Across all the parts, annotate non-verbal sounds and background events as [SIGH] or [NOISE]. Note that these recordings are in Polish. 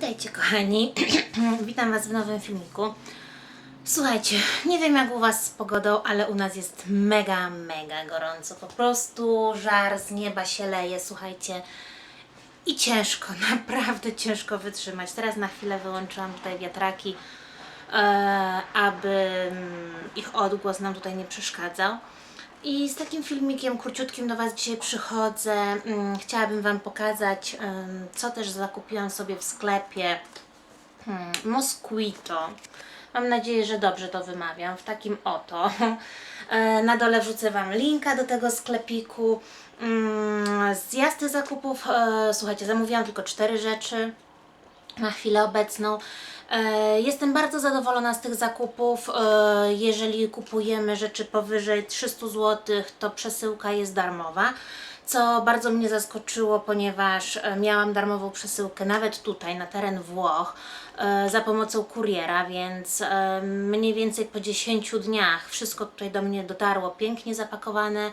Witajcie kochani, [CLEARS THROAT] witam Was w nowym filmiku. Słuchajcie, nie wiem jak u Was z pogodą, ale u nas jest mega, mega gorąco. Po prostu żar z nieba się leje, słuchajcie. I ciężko, [LAUGHS] naprawdę ciężko wytrzymać. Teraz na chwilę wyłączyłam tutaj wiatraki, e, aby ich odgłos nam tutaj nie przeszkadzał. I z takim filmikiem króciutkim do Was dzisiaj przychodzę. Mm, Chciałabym Wam pokazać, co też zakupiłam sobie w sklepie. Hmm, Mosquito. Mam nadzieję, że dobrze to wymawiam. W takim oto. [LAUGHS] E, Na dole wrzucę Wam linka do tego sklepiku. Mm, Z zakupów, e, słuchajcie, zamówiłam tylko cztery rzeczy na chwilę obecną. E, Jestem bardzo zadowolona z tych zakupów. E, Jeżeli kupujemy rzeczy powyżej 300 zł, to przesyłka jest darmowa. Co bardzo mnie zaskoczyło, ponieważ e, miałam darmową przesyłkę nawet tutaj, na teren Włoch, za pomocą kuriera, więc mniej więcej po 10 dniach wszystko tutaj do mnie dotarło, pięknie zapakowane,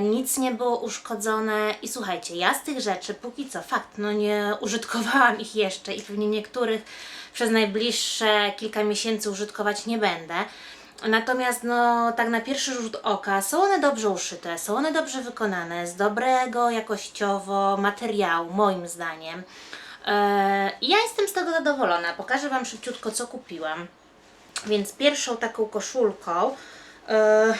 nic nie było uszkodzone i słuchajcie, ja z tych rzeczy póki co, fakt, no nie użytkowałam ich jeszcze i pewnie niektórych przez najbliższe kilka miesięcy użytkować nie będę. Natomiast no tak na pierwszy rzut oka są one dobrze uszyte, są one dobrze wykonane, z dobrego jakościowo materiału, moim zdaniem. Eee, ja jestem z tego zadowolona. Pokażę Wam szybciutko, co kupiłam. Więc pierwszą taką koszulką, e,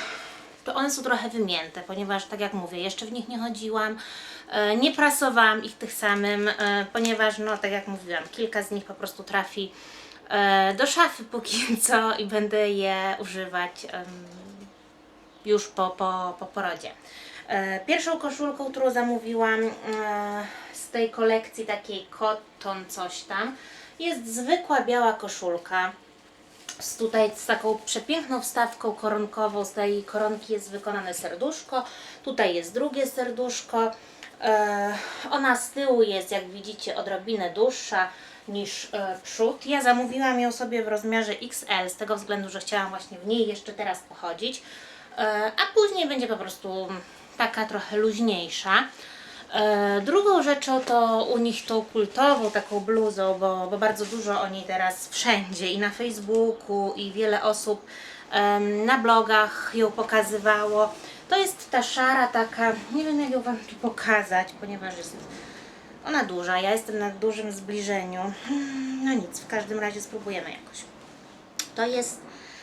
to one są trochę wymięte, ponieważ tak jak mówię, jeszcze w nich nie chodziłam, e, nie prasowałam ich tych samym, e, ponieważ no tak jak mówiłam, kilka z nich po prostu trafi e, do szafy [LAUGHS] póki co i będę je używać już po, po, po porodzie. Pierwszą koszulką, którą zamówiłam z tej kolekcji takiej cotton coś tam, jest zwykła biała koszulka z tutaj z taką przepiękną wstawką koronkową. Z tej koronki jest wykonane serduszko. Tutaj jest drugie serduszko. E, ona z tyłu jest, jak widzicie, odrobinę dłuższa niż e, przód. Ja zamówiłam ją sobie w rozmiarze XL z tego względu, że chciałam właśnie w niej jeszcze teraz pochodzić. E, a później będzie po prostu taka trochę luźniejsza. E, Drugą rzeczą to u nich tą kultową taką bluzą, bo, bo bardzo dużo o niej teraz wszędzie i na Facebooku i wiele osób na blogach ją pokazywało. To jest ta szara taka, nie wiem jak ją Wam tu pokazać, ponieważ jest ona duża, ja jestem na dużym zbliżeniu. Hmm, No nic, w każdym razie spróbujemy jakoś. To jest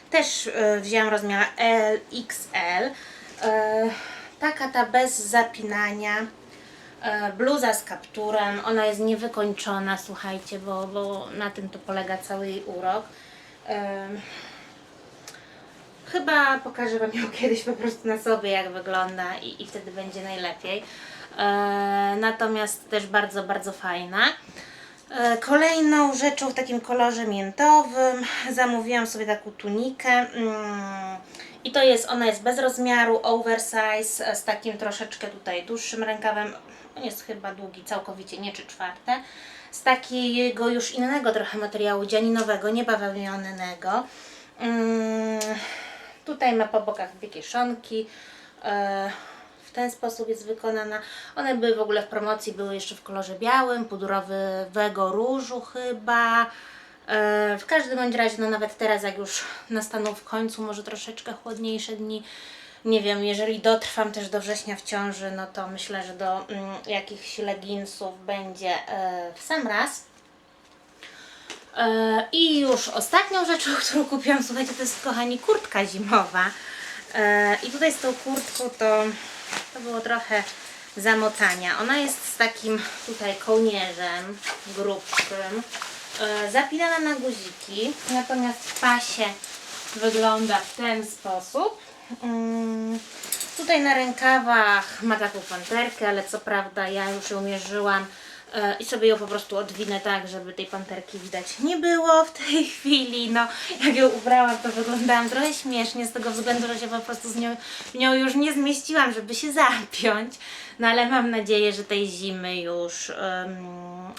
też e, wzięłam rozmiar LXL. E, taka ta bez zapinania. E, bluza z kapturem. Ona jest niewykończona, słuchajcie, bo, bo na tym to polega cały jej urok. E, chyba pokażę Wam ją [LAUGHS] kiedyś po prostu na sobie, jak wygląda i, i wtedy będzie najlepiej. E, natomiast też bardzo, bardzo fajna. Kolejną rzeczą w takim kolorze miętowym zamówiłam sobie taką tunikę mm, i to jest, ona jest bez rozmiaru, oversize z takim troszeczkę tutaj dłuższym rękawem, on jest chyba długi całkowicie, nie trzy czwarte, z takiego już innego trochę materiału dzianinowego, nie bawełnianego. Mm, Tutaj ma po bokach dwie kieszonki. E, w ten sposób jest wykonana. One były w ogóle w promocji, były jeszcze w kolorze białym, pudrowego różu chyba. E, W każdym bądź razie, no nawet teraz jak już nastaną w końcu może troszeczkę chłodniejsze dni, nie wiem, jeżeli dotrwam też do września w ciąży, no to myślę, że do mm, jakichś leginsów będzie e, w sam raz. E, I już ostatnią rzeczą, [LAUGHS] którą kupiłam, słuchajcie, to jest kochani kurtka zimowa. E, I tutaj z tą kurtką to, to było trochę zamotania. Ona jest z takim tutaj kołnierzem grubszym, e, zapinana na guziki, natomiast w pasie wygląda w ten sposób. Mm, Tutaj na rękawach ma taką panterkę, ale co prawda ja już ją mierzyłam e, i sobie ją po prostu odwinę tak, żeby tej panterki widać nie było w tej [LAUGHS] chwili. No, jak ją ubrałam, to wyglądałam trochę śmiesznie z tego względu, że się po prostu z nią, w nią już nie zmieściłam, żeby się zapiąć. No ale mam nadzieję, że tej zimy już, em,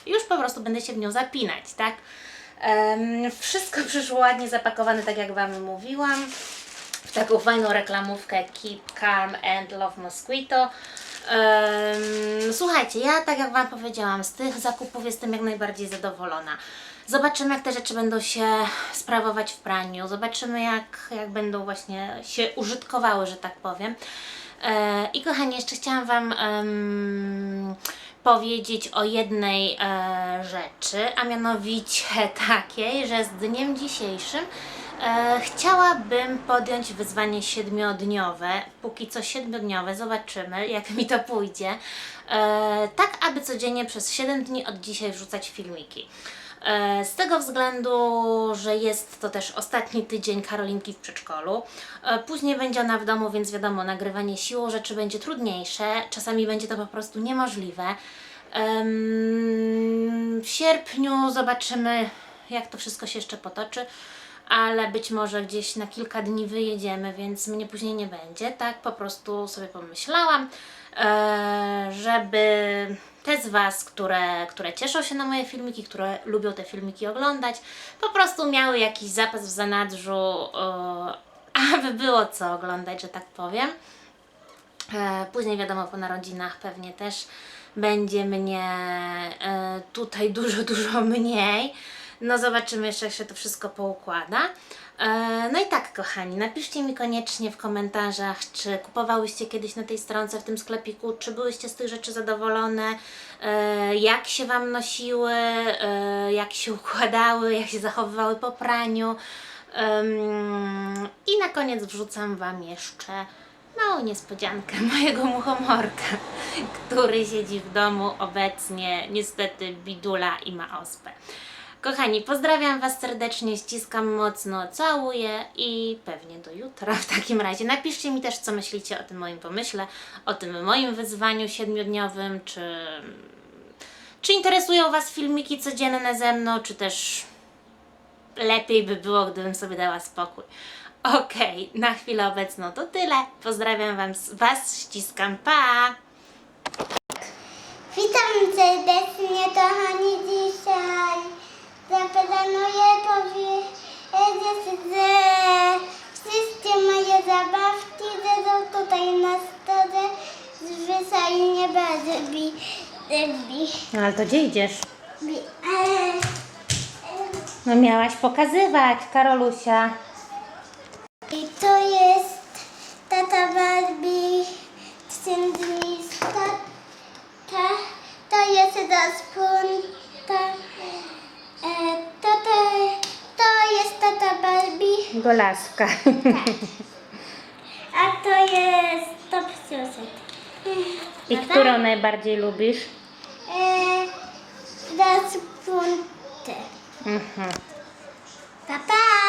już po prostu będę się w nią zapinać, tak? Em, wszystko [LAUGHS] przyszło ładnie zapakowane, tak jak Wam mówiłam w taką fajną reklamówkę Keep Calm and Love Mosquito. Em, słuchajcie, ja tak jak Wam powiedziałam, z tych zakupów jestem jak najbardziej zadowolona. Zobaczymy, jak te rzeczy będą się sprawować w praniu. Zobaczymy, jak, jak będą właśnie się użytkowały, że tak powiem. E, I kochani, jeszcze chciałam Wam em, powiedzieć o jednej e, rzeczy, a mianowicie [LAUGHS] takiej, że z dniem dzisiejszym chciałabym podjąć wyzwanie siedmiodniowe, póki co siedmiodniowe, zobaczymy jak mi to pójdzie, e, tak aby codziennie przez 7 dni od dzisiaj wrzucać filmiki. E, Z tego względu, że jest to też ostatni tydzień Karolinki w przedszkolu. E, Później będzie ona w domu, więc wiadomo, nagrywanie siłą rzeczy będzie trudniejsze. Czasami będzie to po prostu niemożliwe. Em, W sierpniu zobaczymy, jak to wszystko się jeszcze potoczy, ale być może gdzieś na kilka dni wyjedziemy, więc mnie później nie będzie. Tak po prostu sobie pomyślałam, e, żeby te z Was, które, które cieszą się na moje filmiki, które lubią te filmiki oglądać, po prostu miały jakiś zapas w zanadrzu, e, aby było co oglądać, że tak powiem. E, Później wiadomo, po narodzinach pewnie też będzie mnie tutaj dużo, dużo mniej. No zobaczymy jeszcze, jak się to wszystko poukłada. E, No i tak, kochani, napiszcie mi koniecznie w komentarzach, czy kupowałyście kiedyś na tej stronce w tym sklepiku, czy byłyście z tych rzeczy zadowolone, e, jak się Wam nosiły, e, jak się układały, jak się zachowywały po praniu. I na koniec wrzucam Wam jeszcze małą niespodziankę [LAUGHS] mojego muchomorka, który siedzi w domu obecnie, niestety bidula i ma ospę. Kochani, pozdrawiam Was serdecznie, ściskam mocno, całuję i pewnie do jutra w takim razie. Napiszcie mi też, co myślicie o tym moim pomyśle, o tym moim wyzwaniu siedmiodniowym, czy, czy interesują Was filmiki codzienne ze mną, czy też lepiej by było, gdybym sobie dała spokój. Okej, na chwilę obecną to tyle. Pozdrawiam Was, ściskam, pa! Witam serdecznie, kochani, dzisiaj zaplanuję powiedzieć, że wszystkie moje zabawki leżą tutaj na stole, zwyczajnie Barbie. Barbie. No ale to gdzie idziesz? Ale, No miałaś pokazywać, Karolusia. I to jest tata Barbie, księżniczka, ta, to jest rozpunta, e, to, to, to jest tata Barbie, Golaska. a to jest top Suset. I którą najbardziej lubisz? E, rozpunty. Mhm. Papa?